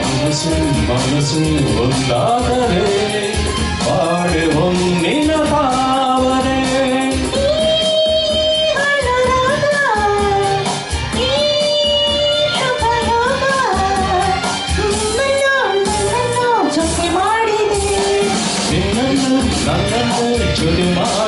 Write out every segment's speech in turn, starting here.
மனசு மனசு வந்தா 何年も一秒前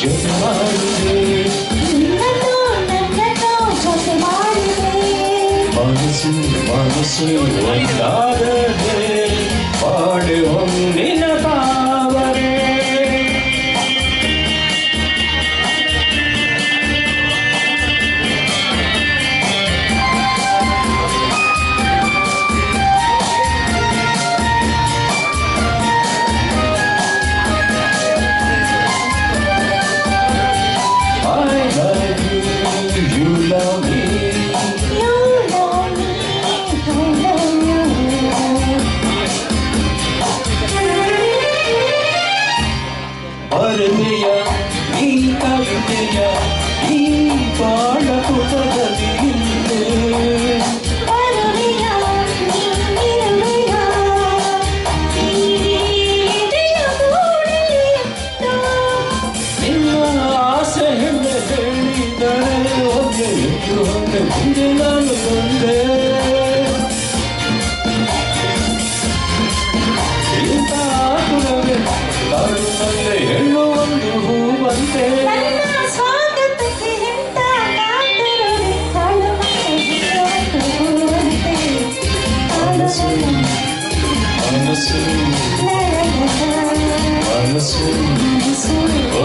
cemaldi మనసు మనసు వందాడే పాడే keep on.